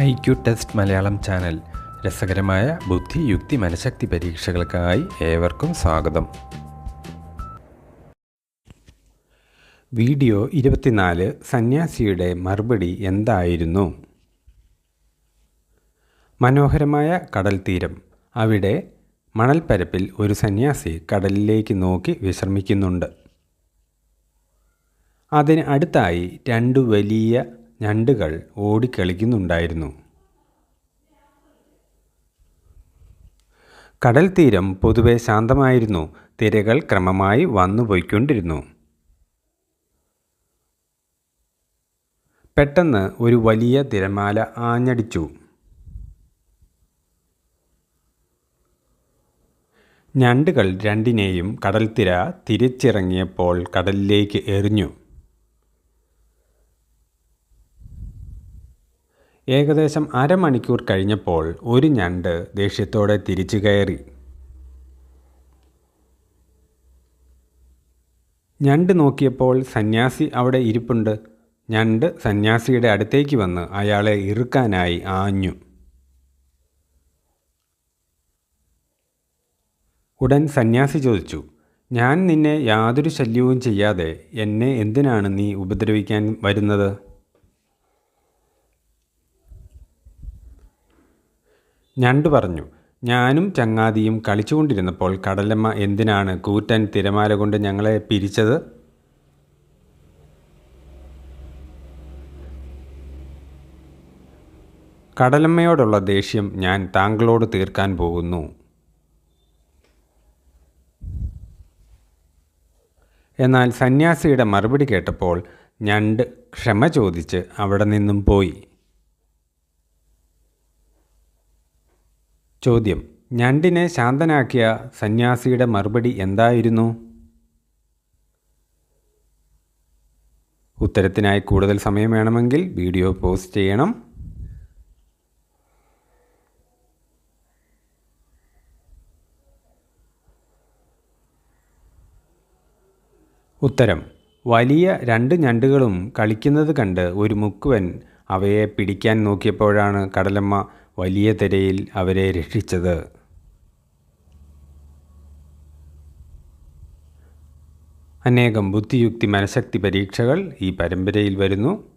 I Q test Malayalam channel. രസകരമായ ബുദ്ധി യുക്തി മനഃശക്തി പരീക്ഷകൾക്കായി ഏവർക്കും സ്വാഗതം. വീഡിയോ ഇരുപത്തിനാല് സന്യാസിയുടെ മറുപടി എന്തായിരുന്നു? മനോഹരമായ കടൽ തീരം. അവിടെ മണൽപ്പരപ്പിൽ ഒരു സന്യാസി കടലിലേക്ക് നോക്കി വിശ്രമിക്കുന്നുണ്ട്. അതിന് അടുത്തായി രണ്ട് വലിയ ഞണ്ടുകൾ ഓടിക്കളിക്കുന്നുണ്ടായിരുന്നു. കടൽ തീരം പൊതുവെ ശാന്തമായിരുന്നു. തിരകൾ ക്രമമായി വന്നുപോയിക്കൊണ്ടിരുന്നു. പെട്ടെന്ന് ഒരു വലിയ തിരമാല ആഞ്ഞടിച്ചു. ഞണ്ടുകൾ രണ്ടിനെയും കടൽത്തിര തിരിച്ചിറങ്ങിയപ്പോൾ കടലിലേക്ക് എറിഞ്ഞു. ഏകദേശം അരമണിക്കൂർ കഴിഞ്ഞപ്പോൾ ഒരു ഞണ്ട് ദേഷ്യത്തോടെ തിരിച്ചു കയറി. ഞണ്ട് നോക്കിയപ്പോൾ സന്യാസി അവിടെ ഇരിപ്പുണ്ട്. ഞണ്ട് സന്യാസിയുടെ അടുത്തേക്ക് വന്ന് അയാളെ ഇറുക്കാനായി ആഞ്ഞു. ഉടൻ സന്യാസി ചോദിച്ചു ഞാൻ നിന്നെ യാതൊരു ശല്യവും ചെയ്യാതെ എന്നെ എന്തിനാണ് നീ ഉപദ്രവിക്കാൻ വരുന്നത്? ഞണ്ട് പറഞ്ഞു ഞാനും ചങ്ങാതിയും കളിച്ചുകൊണ്ടിരുന്നപ്പോൾ കടലമ്മ എന്തിനാണ് കൂറ്റൻ തിരമാല കൊണ്ട് ഞങ്ങളെ പിരിച്ചത്? കടലമ്മയോടുള്ള ദേഷ്യം ഞാൻ താങ്കളോട് തീർക്കാൻ പോകുന്നു. എന്നാൽ സന്യാസിയുടെ മറുപടി കേട്ടപ്പോൾ ഞണ്ട് ക്ഷമ ചോദിച്ച് അവിടെ നിന്നും പോയി. ചോദ്യം. ഞണ്ടിനെ ശാന്തനാക്കിയ സന്യാസിയുടെ മറുപടി എന്തായിരുന്നു? ഉത്തരത്തിനായി കൂടുതൽ സമയം വേണമെങ്കിൽ വീഡിയോ പോസ്റ്റ് ചെയ്യണം. ഉത്തരം. വലിയ രണ്ട് ഞണ്ടുകളും കളിക്കുന്നത് കണ്ട് ഒരു മുക്കുവൻ അവയെ പിടിക്കാൻ നോക്കിയപ്പോഴാണ് കടലമ്മ വലിയ തിരയിൽ അവരെ രക്ഷിച്ചത്. അനേകം ബുദ്ധിയുക്തി മനഃശക്തി പരീക്ഷകൾ ഈ പരമ്പരയിൽ വരുന്നു.